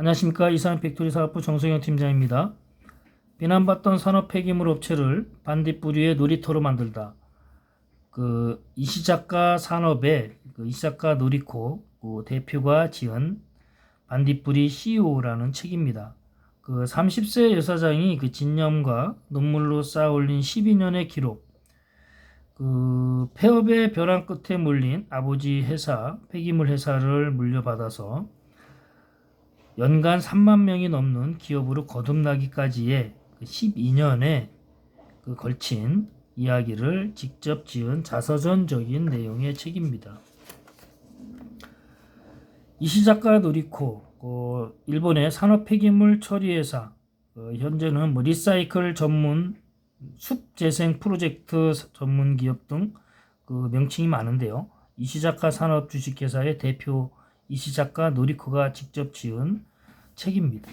안녕하십니까 이산 팩토리 사업부 정성영 팀장입니다. 비난받던 산업 폐기물 업체를 반딧불이의 놀이터로 만들다. 그 이시작가 산업의 그 이시작가 놀이코 그 대표가 지은 반딧불이 CEO라는 책입니다. 그 30세 여사장이 그 진념과 눈물로 쌓아 올린 12년의 기록, 그 폐업의 벼랑 끝에 몰린 아버지 회사 폐기물 회사를 물려받아서 연간 3만 명이 넘는 기업으로 거듭나기까지의 12년에 그 걸친 이야기를 직접 지은 자서전적인 내용의 책입니다. 이시작가 노리코, 그 일본의 산업 폐기물 처리 회사, 그 현재는 뭐 리사이클 전문 숲 재생 프로젝트 전문 기업 등 그 명칭이 많은데요. 이시작가 산업 주식회사의 대표 이시작가 노리코가 직접 지은 책입니다.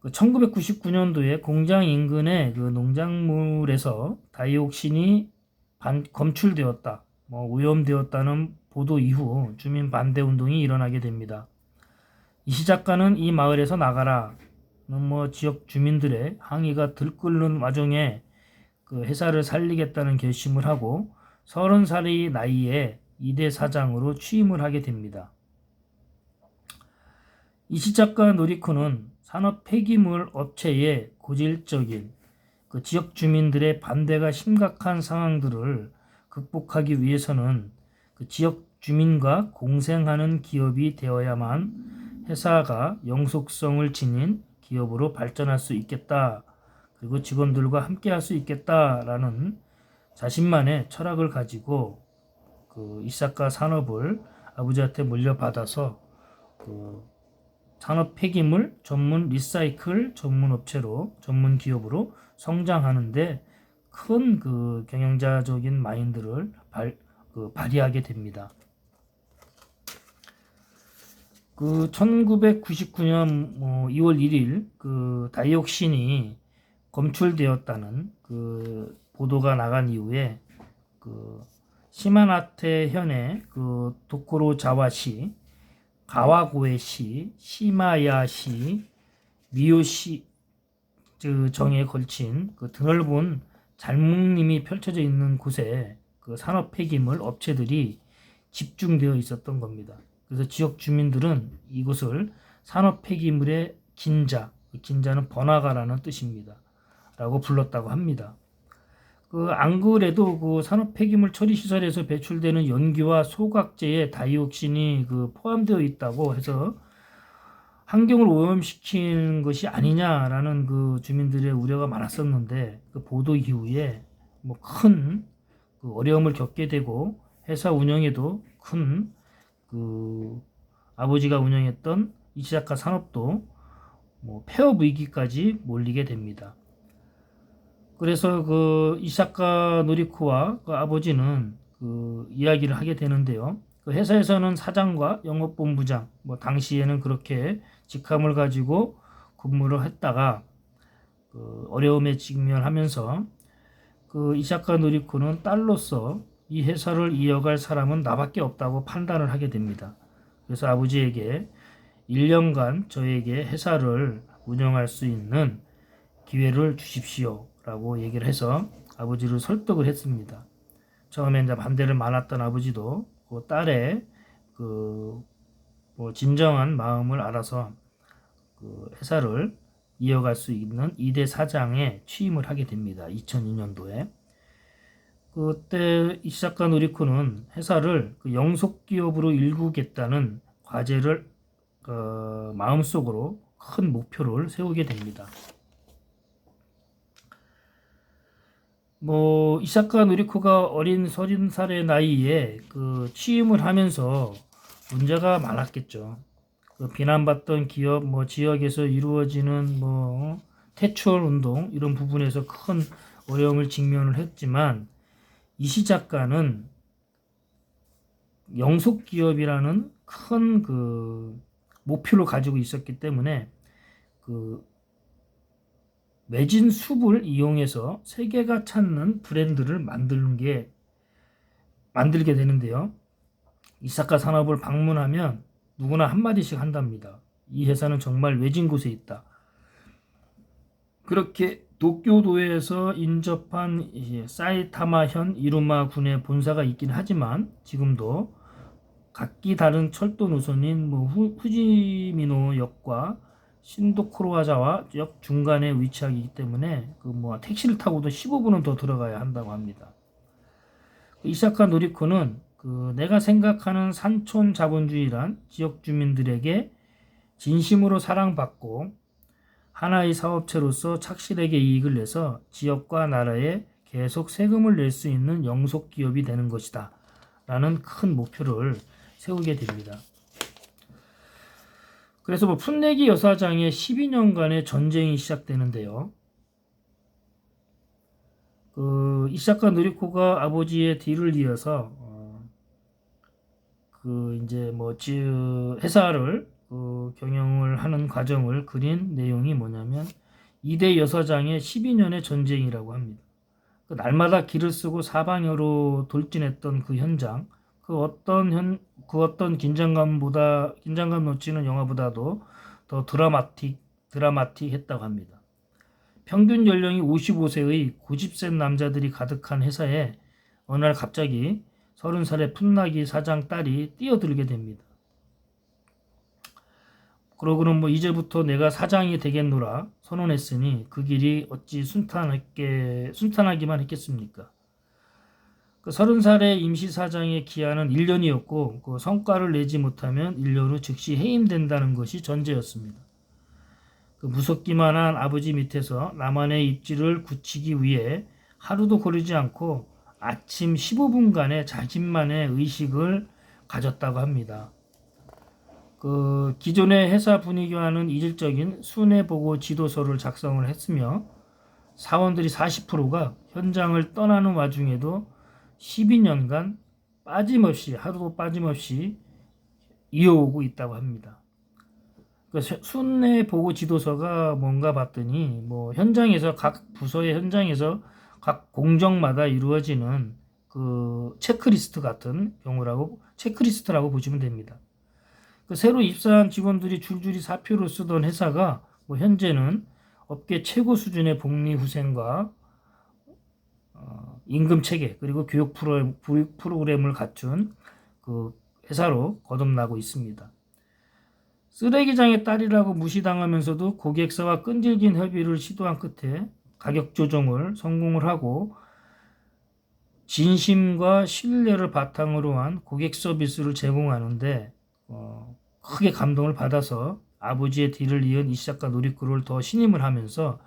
그 1999년도에 공장 인근의 그 농작물에서 다이옥신이 반, 검출되었다, 뭐 오염되었다는 보도 이후 주민 반대 운동이 일어나게 됩니다. 이시 작가는 이 마을에서 나가라, 뭐 지역 주민들의 항의가 들끓는 와중에 그 회사를 살리겠다는 결심을 하고 30살의 나이에 이대 사장으로 취임을 하게 됩니다. 이시 작가 노리코는 산업 폐기물 업체의 고질적인 그 지역 주민들의 반대가 심각한 상황들을 극복하기 위해서는 그 지역 주민과 공생하는 기업이 되어야만 회사가 영속성을 지닌 기업으로 발전할 수 있겠다. 그리고 직원들과 함께 할 수 있겠다라는 자신만의 철학을 가지고 그 이사카 산업을 아버지한테 물려받아서 그 산업 폐기물 전문 리사이클 전문 업체로 전문 기업으로 성장하는데 큰 그 경영자적인 마인드를 발, 그 발휘하게 됩니다. 그 1999년 뭐 2월 1일 그 다이옥신이 검출되었다는 그 보도가 나간 이후에 그 시마나테 현의 그 도코로 자와시, 가와고에시, 시마야시, 미요시 그 정에 걸친 그 드넓은 잘묵림이 펼쳐져 있는 곳에 그 산업 폐기물 업체들이 집중되어 있었던 겁니다. 그래서 지역 주민들은 이곳을 산업 폐기물의 긴자, 그 긴자는 번화가라는 뜻입니다. 라고 불렀다고 합니다. 그 안 그래도 그 산업 폐기물 처리 시설에서 배출되는 연기와 소각제에 다이옥신이 그 포함되어 있다고 해서 환경을 오염시키는 것이 아니냐라는 그 주민들의 우려가 많았었는데 그 보도 이후에 뭐 큰 그 어려움을 겪게 되고 회사 운영에도 큰 그 아버지가 운영했던 이시작가 산업도 뭐 폐업 위기까지 몰리게 됩니다. 그래서 그 이사카 노리코와 그 아버지는 그 이야기를 하게 되는데요. 그 회사에서는 사장과 영업본부장, 뭐 당시에는 그렇게 직함을 가지고 근무를 했다가 그 어려움에 직면하면서 그 이사카 노리코는 딸로서 이 회사를 이어갈 사람은 나밖에 없다고 판단을 하게 됩니다. 그래서 아버지에게 1년간 저에게 회사를 운영할 수 있는 기회를 주십시오. 라고 얘기를 해서 아버지를 설득을 했습니다. 처음에 이제 반대를 많았던 아버지도 그 딸의 그 뭐 진정한 마음을 알아서 그 회사를 이어갈 수 있는 2대 사장에 취임을 하게 됩니다. 2002년도에. 그때 이시작가 노리코는 회사를 그 영속 기업으로 일구겠다는 과제를 어, 마음속으로 큰 목표를 세우게 됩니다. 뭐 이사카 노리코가 어린 서른 살의 나이에 그 취임을 하면서 문제가 많았겠죠. 그 비난받던 기업 뭐 지역에서 이루어지는 뭐 퇴출 운동 이런 부분에서 큰 어려움을 직면을 했지만 이시 작가는 영속 기업이라는 큰 그 목표를 가지고 있었기 때문에 그 매진 숲을 이용해서 세계가 찾는 브랜드를 만드는 게 만들게 되는데요. 이사카 산업을 방문하면 누구나 한마디씩 한답니다. 이 회사는 정말 외진 곳에 있다. 그렇게 도쿄도에서 인접한 사이타마현 이루마 군의 본사가 있긴 하지만 지금도 각기 다른 철도 노선인 뭐 후, 후지미노역과 신도쿠로와자와 역 중간에 위치하기 때문에 그 뭐 택시를 타고도 15분은 더 들어가야 한다고 합니다. 이사카 노리코는 그 내가 생각하는 산촌 자본주의란 지역 주민들에게 진심으로 사랑받고 하나의 사업체로서 착실하게 이익을 내서 지역과 나라에 계속 세금을 낼 수 있는 영속 기업이 되는 것이다. 라는 큰 목표를 세우게 됩니다. 그래서 뭐 풋내기 여사장의 12년간의 전쟁이 시작되는데요. 그 이사카 느리코가 아버지의 뒤를 이어서 어, 그 이제 뭐 지, 회사를 그 경영을 하는 과정을 그린 내용이 뭐냐면 이대 여사장의 12년의 전쟁이라고 합니다. 그 날마다 길을 쓰고 사방으로 돌진했던 그 현장, 그 어떤 현, 그 어떤 긴장감보다 긴장감 넘치는 영화보다도 더 드라마틱 드라마틱했다고 합니다. 평균 연령이 55세의 고집센 남자들이 가득한 회사에 어느 날 갑자기 30살의 풋나기 사장 딸이 뛰어들게 됩니다. 그러고는 뭐 이제부터 내가 사장이 되겠노라 선언했으니 그 길이 어찌 순탄하게 순탄하기만 했겠습니까? 그 서른 살의 임시사장의 기한은 1년이었고 그 성과를 내지 못하면 1년 후 즉시 해임된다는 것이 전제였습니다. 그 무섭기만 한 아버지 밑에서 나만의 입지를 굳히기 위해 하루도 거르지 않고 아침 15분간의 자신만의 의식을 가졌다고 합니다. 그 기존의 회사 분위기와는 이질적인 순회보고 지도서를 작성을 했으며 사원들이 40%가 현장을 떠나는 와중에도 12년간 빠짐없이 하루도 빠짐없이 이어오고 있다고 합니다. 그 순회 보고 지도서가 뭔가 봤더니 뭐 현장에서 각 부서의 현장에서 각 공정마다 이루어지는 그 체크리스트 같은 경우라고 체크리스트라고 보시면 됩니다. 그 새로 입사한 직원들이 줄줄이 사표를 쓰던 회사가 뭐 현재는 업계 최고 수준의 복리 후생과 어, 임금 체계 그리고 교육 프로, 프로그램을 갖춘 그 회사로 거듭나고 있습니다. 쓰레기장의 딸이라고 무시당하면서도 고객사와 끈질긴 협의를 시도한 끝에 가격 조정을 성공을 하고 진심과 신뢰를 바탕으로 한 고객 서비스를 제공하는데 어, 크게 감동을 받아서 아버지의 뒤를 이은 이시작가 놀이꾸를 더 신임을 하면서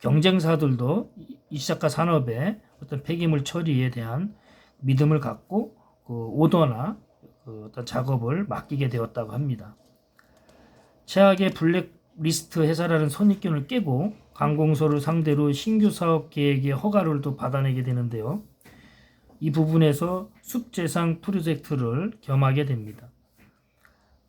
경쟁사들도 이시작가 산업의 어떤 폐기물 처리에 대한 믿음을 갖고 그 오더나 그 어떤 작업을 맡기게 되었다고 합니다. 최악의 블랙리스트 회사라는 선입견을 깨고 관공서를 상대로 신규 사업 계획의 허가를 또 받아내게 되는데요. 이 부분에서 숲재상 프로젝트를 겸하게 됩니다.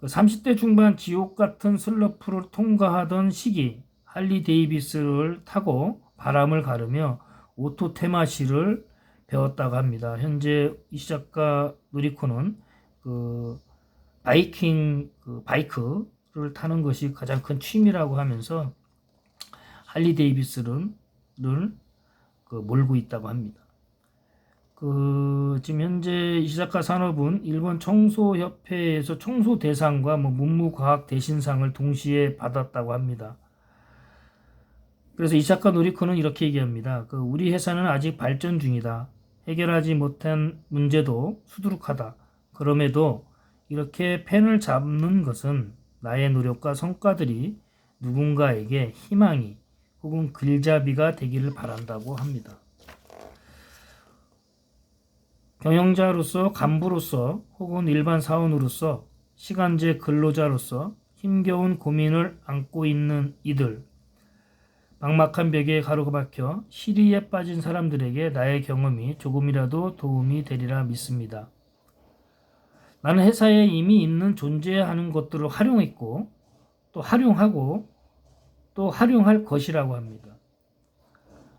30대 그 중반 지옥 같은 슬러프를 통과하던 시기 할리 데이비스를 타고 바람을 가르며 오토 테마시를 배웠다고 합니다. 현재 이 작가 누리코는 그 바이킹 그 바이크를 타는 것이 가장 큰 취미라고 하면서 할리 데이비스를 그 몰고 있다고 합니다. 그 지금 현재 이시사카 산업은 일본 청소협회에서 청소 대상과 뭐 문무과학 대신상을 동시에 받았다고 합니다. 그래서 이사카 노리코는 이렇게 얘기합니다. 그 우리 회사는 아직 발전 중이다. 해결하지 못한 문제도 수두룩하다. 그럼에도 이렇게 펜을 잡는 것은 나의 노력과 성과들이 누군가에게 희망이 혹은 글잡이가 되기를 바란다고 합니다. 경영자로서 간부로서 혹은 일반 사원으로서 시간제 근로자로서 힘겨운 고민을 안고 있는 이들 막막한 벽에 가로가 박혀 시리에 빠진 사람들에게 나의 경험이 조금이라도 도움이 되리라 믿습니다. 나는 회사에 이미 있는 존재하는 것들을 활용했고 또 활용하고 또 활용할 것이라고 합니다.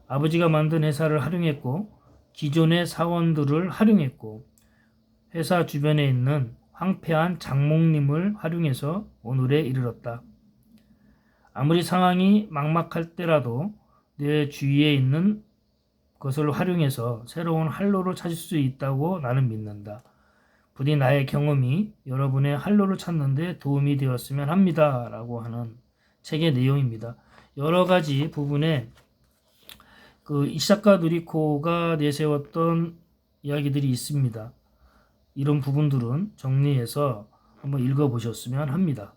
아버지가 만든 회사를 활용했고 기존의 사원들을 활용했고 회사 주변에 있는 황폐한 장목림을 활용해서 오늘에 이르렀다. 아무리 상황이 막막할 때라도 내 주위에 있는 것을 활용해서 새로운 활로를 찾을 수 있다고 나는 믿는다. 부디 나의 경험이 여러분의 활로를 찾는데 도움이 되었으면 합니다. 라고 하는 책의 내용입니다. 여러 가지 부분에 그 이사카 누리코가 내세웠던 이야기들이 있습니다. 이런 부분들은 정리해서 한번 읽어보셨으면 합니다.